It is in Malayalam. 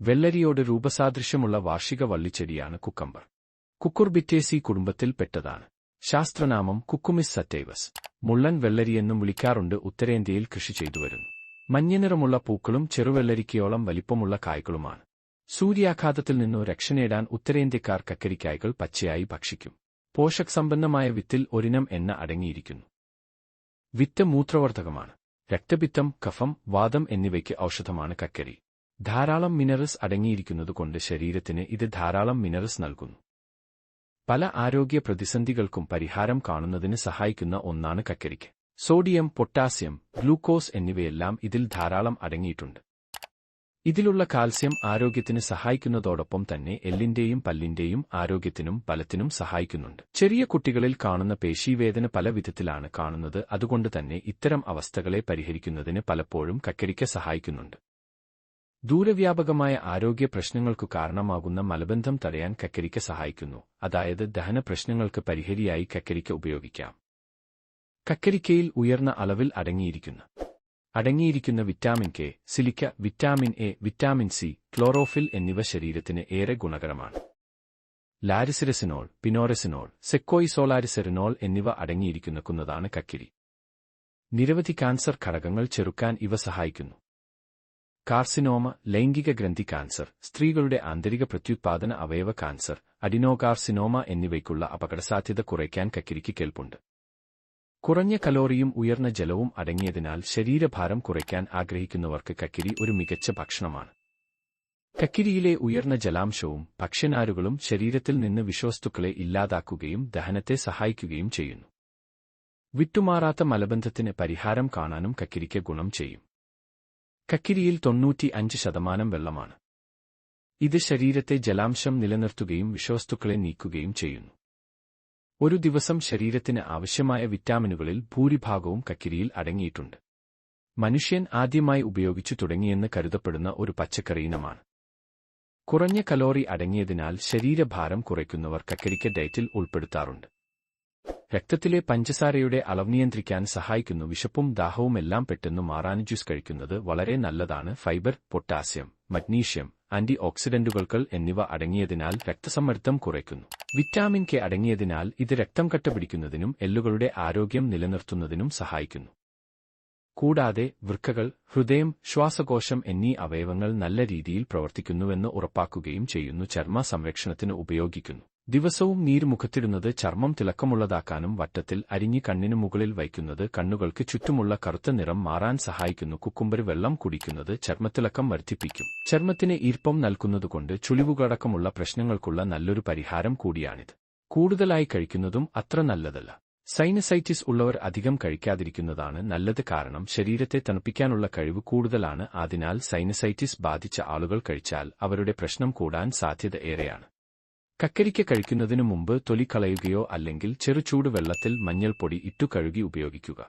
വെള്ളരിയോട് രൂപസാദൃശ്യമുള്ള വാർഷിക വള്ളിച്ചെടിയാണ് കുക്കമ്പർ കുക്കുർബിറ്റേസി കുടുംബത്തിൽപ്പെട്ടതാണ് ശാസ്ത്രനാമം കുക്കുമിസ് സറ്റൈവസ്. മുള്ളൻ വെള്ളരിയെന്നും വിളിക്കാറുണ്ട് ഉത്തരേന്ത്യയിൽ കൃഷി ചെയ്തുവരുന്നു. മഞ്ഞനിറമുള്ള പൂക്കളും ചെറുവെള്ളരിക്കയോളം വലിപ്പമുള്ള കായ്കളുമാണ്. സൂര്യാഘാതത്തിൽ നിന്നു രക്ഷനേടാൻ ഉത്തരേന്ത്യക്കാർ കക്കരിക്കായ്കൾ പച്ചയായി ഭക്ഷിക്കും. പോഷകസമ്പന്നമായ വിത്തിൽ ഒരിനം എണ്ണ അടങ്ങിയിരിക്കുന്നു. വിത്ത് മൂത്രവർദ്ധകമാണ്. രക്തപിത്തം കഫം വാദം എന്നിവയ്ക്ക് ഔഷധമാണ് കക്കരി. ധാരാളം മിനറൽസ് അടങ്ങിയിരിക്കുന്നതുകൊണ്ട് ശരീരത്തിന് ഇത് ധാരാളം മിനറൽസ് നൽകുന്നു. പല ആരോഗ്യ പ്രതിസന്ധികൾക്കും പരിഹാരം കാണുന്നതിന് സഹായിക്കുന്ന ഒന്നാണ് കക്കരിക്ക്. സോഡിയം പൊട്ടാസ്യം ഗ്ലൂക്കോസ് എന്നിവയെല്ലാം ഇതിൽ ധാരാളം അടങ്ങിയിട്ടുണ്ട്. ഇതിലുള്ള കാൽസ്യം ആരോഗ്യത്തിന് സഹായിക്കുന്നതോടൊപ്പം തന്നെ എല്ലിന്റെയും പല്ലിന്റെയും ആരോഗ്യത്തിനും ബലത്തിനും സഹായിക്കുന്നുണ്ട്. ചെറിയ കുട്ടികളിൽ കാണുന്ന പേശീവേദന പല വിധത്തിലാണ് കാണുന്നത്. അതുകൊണ്ട് തന്നെ ഇത്തരം അവസ്ഥകളെ പരിഹരിക്കുന്നതിന് പലപ്പോഴും കക്കരിക്ക സഹായിക്കുന്നുണ്ട്. ദൂരവ്യാപകമായ ആരോഗ്യ പ്രശ്നങ്ങൾക്കു കാരണമാകുന്ന മലബന്ധം തടയാൻ കക്കരിക്ക സഹായിക്കുന്നു. അതായത് ദഹന പ്രശ്നങ്ങൾക്ക് പരിഹരിയായി കക്കരിക്ക ഉപയോഗിക്കാം. കക്കരിക്കയിൽ ഉയർന്ന അളവിൽ അടങ്ങിയിരിക്കുന്നു. അടങ്ങിയിരിക്കുന്ന vitamin K silica vitamin A vitamin C chlorophyll എന്നിവ ശരീരത്തിന് ഏറെ ഗുണകരമാണ്. ലാരിസിരസിനോൾ പിനോറസിനോൾ സെക്കോയിസോളാരിസെറിനോൾ എന്നിവ അടങ്ങിയിരിക്കുന്നതാണ് കക്കിരി. നിരവധി കാൻസർ ഘടകങ്ങൾ ചെറുക്കാൻ ഇവ സഹായിക്കുന്നു. കാർസിനോമ ലൈംഗിക ഗ്രന്ഥി കാൻസർ സ്ത്രീകളുടെ ആന്തരിക പ്രത്യുത്പാദന അവയവ കാൻസർ അഡിനോകാർസിനോമ എന്നിവയ്ക്കുള്ള അപകടസാധ്യത കുറയ്ക്കാൻ കക്കിരിക്ക് കേൾപ്പുണ്ട്. കുറഞ്ഞ കലോറിയും ഉയർന്ന ജലവും അടങ്ങിയതിനാൽ ശരീരഭാരം കുറയ്ക്കാൻ ആഗ്രഹിക്കുന്നവർക്ക് കക്കിരി ഒരു മികച്ച ഭക്ഷണമാണ്. കക്കിരിയിലെ ഉയർന്ന ജലാംശവും ഭക്ഷ്യനാരുകളും ശരീരത്തിൽ നിന്ന് വിഷവസ്തുക്കളെ ഇല്ലാതാക്കുകയും ദഹനത്തെ സഹായിക്കുകയും ചെയ്യുന്നു. വിട്ടുമാറാത്ത മലബന്ധത്തിന് പരിഹാരം കാണാനും കക്കിരിക്ക് ഗുണം ചെയ്യും. കക്കിരിയിൽ തൊണ്ണൂറ്റി അഞ്ച് ശതമാനം വെള്ളമാണ്. ഇത് ശരീരത്തെ ജലാംശം നിലനിർത്തുകയും വിഷവസ്തുക്കളെ നീക്കുകയും ചെയ്യുന്നു. ഒരു ദിവസം ശരീരത്തിന് ആവശ്യമായ വിറ്റാമിനുകളിൽ ഭൂരിഭാഗവും കക്കിരിയിൽ അടങ്ങിയിട്ടുണ്ട്. മനുഷ്യൻ ആദ്യമായി ഉപയോഗിച്ചു തുടങ്ങിയെന്ന് കരുതപ്പെടുന്ന ഒരു പച്ചക്കറി ഇനമാണ്. കുറഞ്ഞ കലോറി അടങ്ങിയതിനാൽ ശരീരഭാരം കുറയ്ക്കുന്നവർ കക്കരിക്ക ഡയറ്റിൽ ഉൾപ്പെടുത്താറുണ്ട്. രക്തത്തിലെ പഞ്ചസാരയുടെ അളവ് നിയന്ത്രിക്കാൻ സഹായിക്കുന്നു. വിശപ്പും ദാഹവുമെല്ലാം പെട്ടെന്ന് മാറാൻ ജ്യൂസ് കഴിക്കുന്നത് വളരെ നല്ലതാണ്. ഫൈബർ പൊട്ടാസ്യം മഗ്നീഷ്യം ആന്റി ഓക്സിഡന്റുകൾക്കൾ എന്നിവ അടങ്ങിയതിനാൽ രക്തസമ്മർദ്ദം കുറയ്ക്കുന്നു. വിറ്റാമിൻ കെ അടങ്ങിയതിനാൽ ഇത് രക്തം കട്ടപിടിക്കുന്നതിനും എല്ലുകളുടെ ആരോഗ്യം നിലനിർത്തുന്നതിനും സഹായിക്കുന്നു. കൂടാതെ വൃക്കകൾ ഹൃദയം ശ്വാസകോശം എന്നീ അവയവങ്ങൾ നല്ല രീതിയിൽ പ്രവർത്തിക്കുന്നുവെന്ന് ഉറപ്പാക്കുകയും ചെയ്യുന്നു. ചർമ്മ സംരക്ഷണത്തിന് ഉപയോഗിക്കുന്നു. ദിവസവും നീരുമുഖത്തിടുന്നത് ചർമ്മം തിളക്കമുള്ളതാക്കാനും വട്ടത്തിൽ അരിഞ്ഞ് കണ്ണിനു മുകളിൽ വയ്ക്കുന്നത് കണ്ണുകൾക്ക് ചുറ്റുമുള്ള കറുത്ത നിറം മാറാൻ സഹായിക്കുന്നു. കുക്കുംബർ വെള്ളം കുടിക്കുന്നത് ചർമ്മത്തിളക്കം വർദ്ധിപ്പിക്കും. ചർമ്മത്തിന് ഈർപ്പം നൽകുന്നതുകൊണ്ട് ചുളിവുകളടക്കമുള്ള പ്രശ്നങ്ങൾക്കുള്ള നല്ലൊരു പരിഹാരം കൂടിയാണിത്. കൂടുതലായി കഴിക്കുന്നതും അത്ര നല്ലതല്ല. സൈനസൈറ്റിസ് ഉള്ളവർ അധികം കഴിക്കാതിരിക്കുന്നതാണ് നല്ലത് കാരണം ശരീരത്തെ തണുപ്പിക്കാനുള്ള കഴിവ് കൂടുതലാണ്. അതിനാൽ സൈനസൈറ്റിസ് ബാധിച്ച ആളുകൾ കഴിച്ചാൽ അവരുടെ പ്രശ്നം കൂടാൻ സാധ്യത ഏറെയാണ്. കക്കരിക്ക കഴിക്കുന്നതിനു മുമ്പ് തൊലി കളയുകയോ അല്ലെങ്കിൽ ചെറുചൂട് വെള്ളത്തിൽ മഞ്ഞൾപ്പൊടി ഇട്ടു കഴുകി ഉപയോഗിക്കുക.